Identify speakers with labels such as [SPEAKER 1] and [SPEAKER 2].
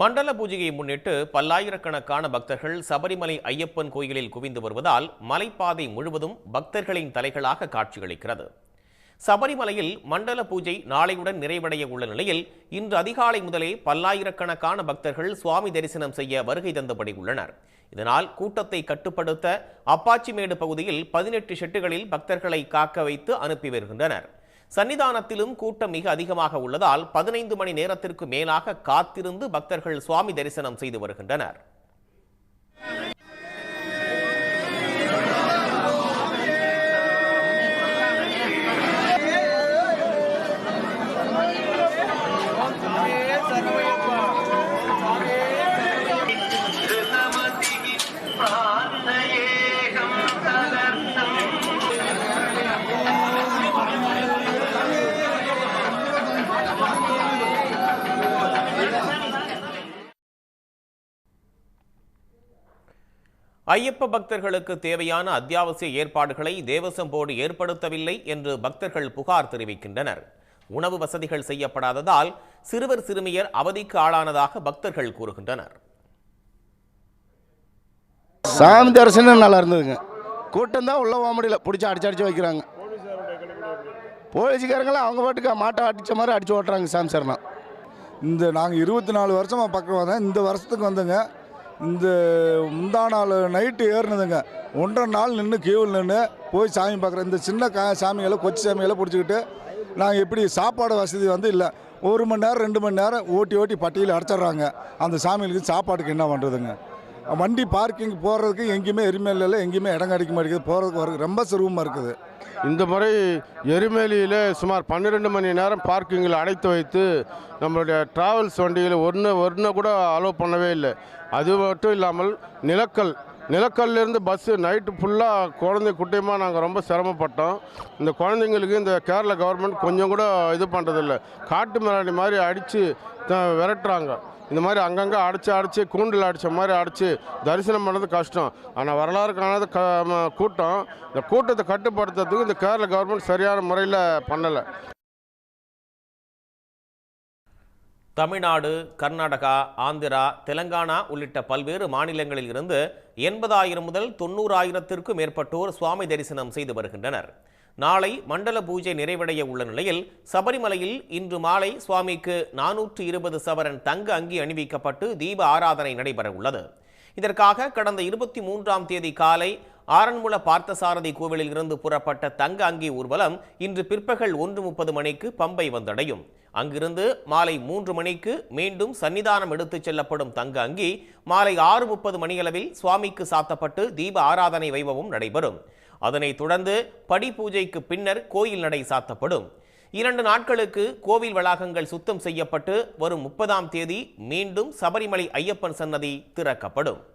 [SPEAKER 1] மண்டல பூஜையை முன்னிட்டு பல்லாயிரக்கணக்கான பக்தர்கள் சபரிமலை ஐயப்பன் கோயிலில் குவிந்து வருவதால் மலைப்பாதை முழுவதும் பக்தர்களின் தலைகளாக காட்சியளிக்கிறது. சபரிமலையில் மண்டல பூஜை நாளையுடன் நிறைவடைய உள்ள நிலையில் இன்று அதிகாலை முதலே பல்லாயிரக்கணக்கான பக்தர்கள் சுவாமி தரிசனம் செய்ய வருகை தந்தபடி உள்ளனர். இதனால் கூட்டத்தை கட்டுப்படுத்த அப்பாச்சிமேடு பகுதியில் பதினெட்டு ஷெட்டுகளில் பக்தர்களை காக்க வைத்து அனுப்பி வருகின்றனர். சன்னிதானத்திலும் கூட்டம் மிக அதிகமாக உள்ளதால் பதினைந்து மணி நேரத்திற்கு மேலாக காத்திருந்து பக்தர்கள் சுவாமி தரிசனம் செய்து வருகின்றனர். ஐயப்ப பக்தர்களுக்கு தேவையான அத்தியாவசிய ஏற்பாடுகளை தேவசம் போர்டு ஏற்படுத்தவில்லை என்று பக்தர்கள் புகார் தெரிவிக்கின்றனர். உணவு வசதிகள் செய்யப்படாததால் சிறுவர் சிறுமியர் அவதிக்கு ஆளானதாக பக்தர்கள் கூறுகின்றனர்.
[SPEAKER 2] சாமி தரிசனம் நல்லா இருந்ததுங்க. கூட்டம் தான் உள்ளே போக முடியல. பிடிச்சி அடிச்சு அடிச்சு வைக்கிறாங்க. போலீஸ்காரங்களாம் அவங்க பாட்டுக்கு மாட்டை அடித்த மாதிரி அடிச்சு ஓட்டுறாங்க சாமி சரணம்.
[SPEAKER 3] இந்த நாங்கள் இருபத்தி நாலு வருஷமாக பக்கம் வந்தேன் இந்த வருஷத்துக்கு வந்தேங்க. இந்த முந்தா நாள் நைட்டு ஏறினதுங்க. ஒன்றரை நாள் நின்று கியூவில் நின்று போய் சாமி பார்க்குறேன் இந்த சின்ன கா சாமிகளை கொச்சி சாமிகளை பிடிச்சிக்கிட்டு நாங்கள் எப்படி சாப்பாடு வசதி வந்து இல்லை. ஒரு மணி நேரம் ரெண்டு மணி நேரம் ஓட்டி ஓட்டி பட்டியல் அடைச்சிட்றாங்க. அந்த சாமிகளுக்கு சாப்பாட்டுக்கு என்ன பண்ணுறதுங்க வண்டி பார்க்கிங் போகிறதுக்கு எங்கேயுமே எரிமேலில் எங்கேயுமே இடம் கிடைக்க மாட்டேங்குது. போகிறதுக்கு வரது ரொம்ப சிரமமாக இருக்குது.
[SPEAKER 4] இந்த முறை எரிமேலியில் சுமார் பன்னிரெண்டு மணி நேரம் பார்க்கிங்கில் அடைத்து வைத்து நம்மளுடைய டிராவல்ஸ் வண்டியில் ஒன்று ஒன்று கூட அலோவ் பண்ணவே இல்லை. அது மட்டும் இல்லாமல் நிலக்கல் நிலக்கல்லிருந்து பஸ்ஸு நைட்டு ஃபுல்லாக குழந்தை குட்டியமாக நாங்கள் ரொம்ப சிரமப்பட்டோம். இந்த குழந்தைங்களுக்கு இந்த கேரள கவர்மெண்ட் கொஞ்சம் கூட இது பண்ணுறதில்ல காட்டு மிராண்டி மாதிரி அடித்து விரட்டுறாங்க. இந்த மாதிரி அங்கங்கே அடித்து அடித்து கூண்டில் அடித்த மாதிரி அடித்து தரிசனம் பண்ணுறது கஷ்டம். ஆனால் வரலாறு காணாத க ம- கூட்டம். இந்த கூட்டத்தை கட்டுப்படுத்துறதுக்கு இந்த கேரள கவர்மெண்ட் சரியான முறையில் பண்ணலை.
[SPEAKER 1] தமிழ்நாடு கர்நாடகா ஆந்திரா தெலங்கானா உள்ளிட்ட பல்வேறு மாநிலங்களில் இருந்து எண்பதாயிரம் முதல் தொண்ணூறாயிரத்திற்கும் மேற்பட்டோர் சுவாமி தரிசனம் செய்து வருகின்றனர். நாளை மண்டல பூஜை நிறைவடைய உள்ள நிலையில் சபரிமலையில் இன்று மாலை சுவாமிக்கு நானூற்று இருபது சவரன் தங்க அங்கி அணிவிக்கப்பட்டு தீப ஆராதனை நடைபெற உள்ளது இதற்காக கடந்த இருபத்தி மூன்றாம் தேதி காலை ஆரன்முள பார்த்தசாரதி கோவிலில் இருந்து புறப்பட்ட தங்க அங்கி ஊர்வலம் இன்று பிற்பகல் ஒன்று முப்பது மணிக்கு பம்பை வந்தடையும். அங்கிருந்து மாலை மூன்று மணிக்கு மீண்டும் சன்னிதானம் எடுத்துச் செல்லப்படும் தங்க அங்கி மாலை ஆறு முப்பது மணியளவில் சுவாமிக்கு சாத்தப்பட்டு தீப ஆராதனை வைபவம் நடைபெறும். அதனைத் தொடர்ந்து படி பூஜைக்கு பின்னர் கோயில் நடை சாத்தப்படும். இரண்டு நாட்களுக்கு கோவில் வளாகங்கள் சுத்தம் செய்யப்பட்டு வரும் முப்பதாம் தேதி மீண்டும் சபரிமலை ஐயப்பன் சன்னதி திறக்கப்படும்.